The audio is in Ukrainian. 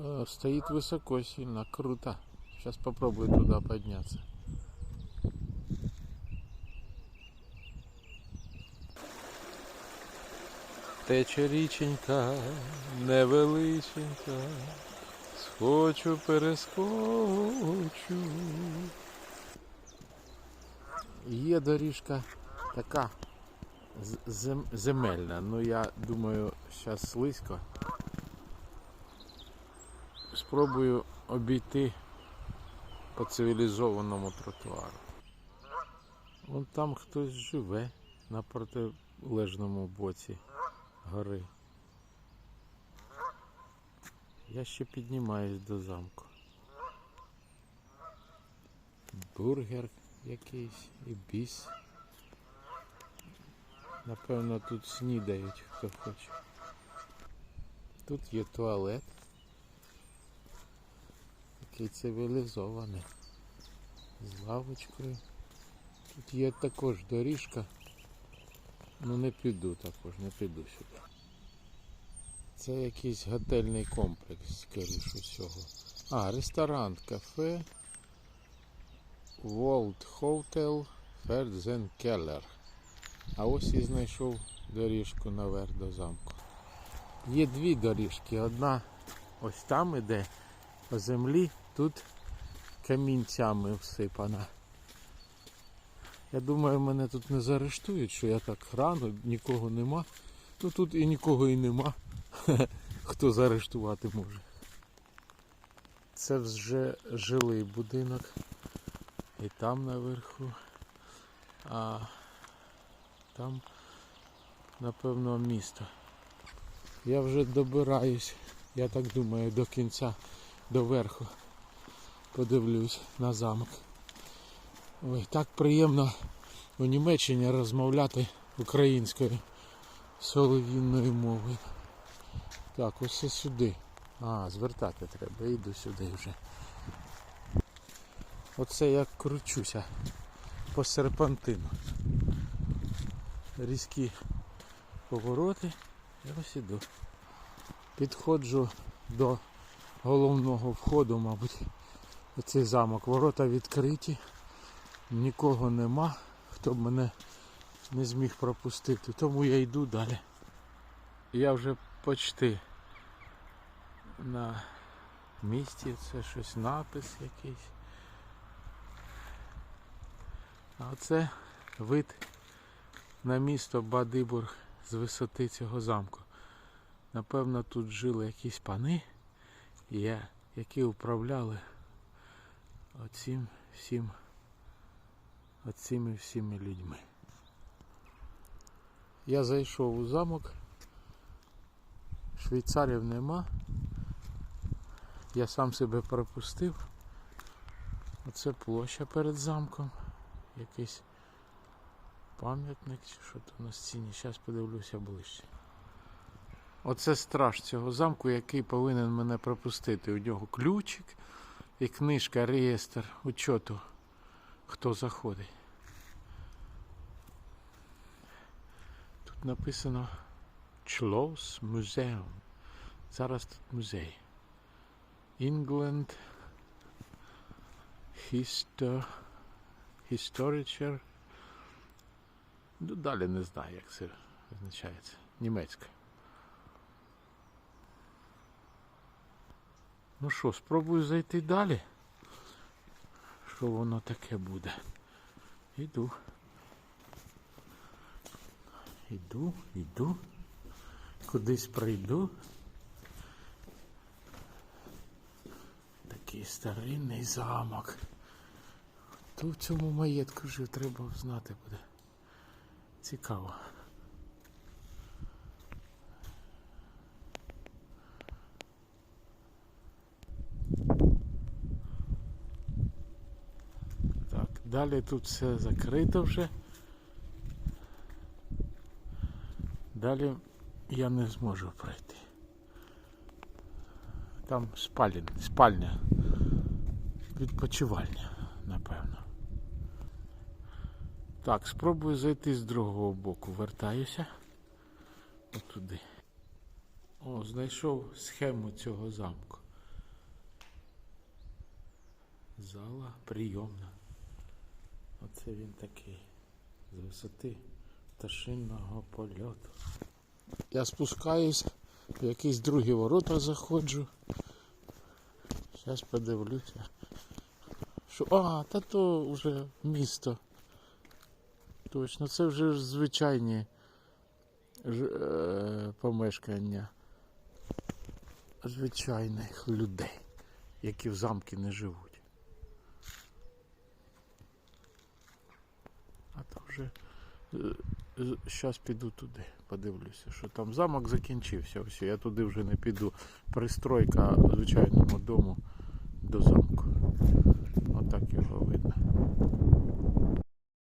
Э, Стоит высоко сильно, круто. Сейчас попробую туда подняться. Тече річенька невеличенька, схочу перескочу. Є доріжка така земельна, ну я думаю, зараз слизько. Спробую обійти по цивілізованому тротуару. Вон там хтось живе на протилежному боці гори. Я ще піднімаюсь до замку. Бургер якийсь і біс. Напевно, тут снідають, хто хоче. Тут є туалет. Такий цивілізований. З лавочкою. Тут є також доріжка. Ну не піду також, не піду сюди. Це якийсь готельний комплекс, скоріш усього. А, ресторан, кафе. World Hotel Фердзен Келлер. А ось і знайшов доріжку наверх до замку. Є дві доріжки. Одна ось там іде по землі, тут камінцями всипана. Я думаю, мене тут не заарештують, що я так рано, нікого нема. Ну тут і нікого і нема. Хто заарештувати може. Це вже жилий будинок. І там наверху. А там, напевно, місто. Я вже добираюсь, я так думаю, до кінця, до верху. Подивлюсь на замок. Ой, так приємно у Німеччині розмовляти українською солов'їною мовою. Так, ось сюди. А, звертати треба, йду сюди вже. Оце я кручуся по серпантину. Різкі повороти. І ось іду. Підходжу до головного входу, мабуть. Оцей замок. Ворота відкриті. Нікого нема, хто б мене не зміг пропустити. Тому я йду далі. Я вже почти на місці. Це щось напис якийсь. А оце вид на місто Бадибург з висоти цього замку. Напевно, тут жили якісь пани, які управляли оцим всім, оцими всіми людьми. Я зайшов у замок, швейцарів нема. Я сам себе пропустив. Оце площа перед замком. Якийсь пам'ятник чи що то на стіні. Зараз подивлюся ближче. Оце страж цього замку, який повинен мене пропустити. У нього ключик і книжка, реєстр учету, хто заходить. Тут написано Члоус Museum. Зараз тут музей. England Histo... Historicher. Ну, далі не знаю, як це означається. Німецька. Ну що, спробую зайти далі. Що воно таке буде? Іду. Іду, іду. Кудись прийду. Такий старинний замок. Хто в цьому маєтку жив, треба знати буде. Цікаво. Так, далі тут все закрито вже. Далі я не зможу пройти. Там спальня, спальня, відпочивальня, напевно. Так, спробую зайти з другого боку. Вертаюся. Отуди. О, знайшов схему цього замку. Зала прийомна. Оце він такий. З висоти пташинного польоту. Я спускаюсь, в якісь другі ворота заходжу. Зараз подивлюся. Що... А, та то вже місто. Точно, це вже звичайні ж, е, помешкання звичайних людей, які в замки не живуть. вже е, зараз піду туди, подивлюся, що там замок закінчився. Все, я туди вже не піду. Пристройка звичайному дому до замку. Отак його видно.